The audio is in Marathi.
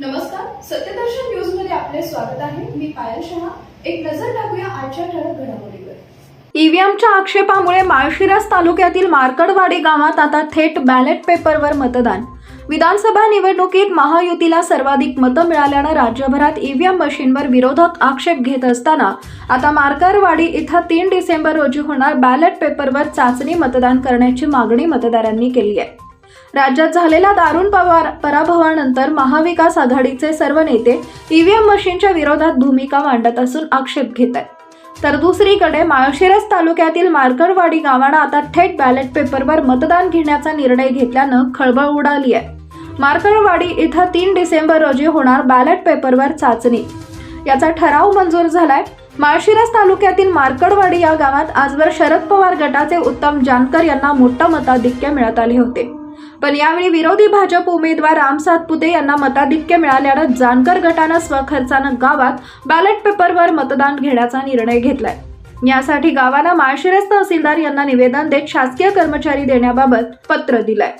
नमस्कार सत्यदर्शन न्यूजमध्ये आपले स्वागत आहे. मी पायल शहा. एक नजर टाकूया आजच्या ठळक घडामोडीवर. ईव्हीएमच्या आक्षेपामुळे माळशिरस तालुक्यातील मार्कडवाडी गावात आता थेट बॅलेट पेपरवर मतदान. विधानसभा निवडणुकीत महायुतीला सर्वाधिक मतं मिळाल्यानं राज्यभरात ईव्हीएम मशीनवर विरोधक आक्षेप घेत असताना आता मार्करवाडी इथं तीन डिसेंबर रोजी होणार बॅलेट पेपरवर चाचणी मतदान करण्याची मागणी मतदारांनी केली आहे. राज्यात झालेल्या दारुण पवार पराभवानंतर महाविकास आघाडीचे सर्व नेते ईव्हीएम मशीनच्या विरोधात भूमिका मांडत असून आक्षेप घेत आहेत. तर दुसरीकडे माळशिरस तालुक्यातील मार्कडवाडी गावानं आता थेट बॅलेट पेपरवर मतदान घेण्याचा निर्णय घेतल्यानं खळबळ उडाली आहे. मार्कडवाडी इथं तीन डिसेंबर रोजी होणार बॅलेट पेपरवर चाचणी. याचा ठराव मंजूर झालाय. माळशिरस तालुक्यातील मार्कडवाडी या गावात आजवर शरद पवार गटाचे उत्तम जानकर यांना मोठं मताधिक्य मिळत आले होते. पण यावेळी विरोधी भाजप उमेदवार राम सातपुते यांना मताधिक्य मिळाल्यानं जानकर गटानं स्वखर्चानं गावात बॅलेट पेपरवर मतदान घेण्याचा निर्णय घेतलाय. यासाठी गावाला माळशिरस तहसीलदार यांना निवेदन देत शासकीय कर्मचारी देण्याबाबत पत्र दिलंय.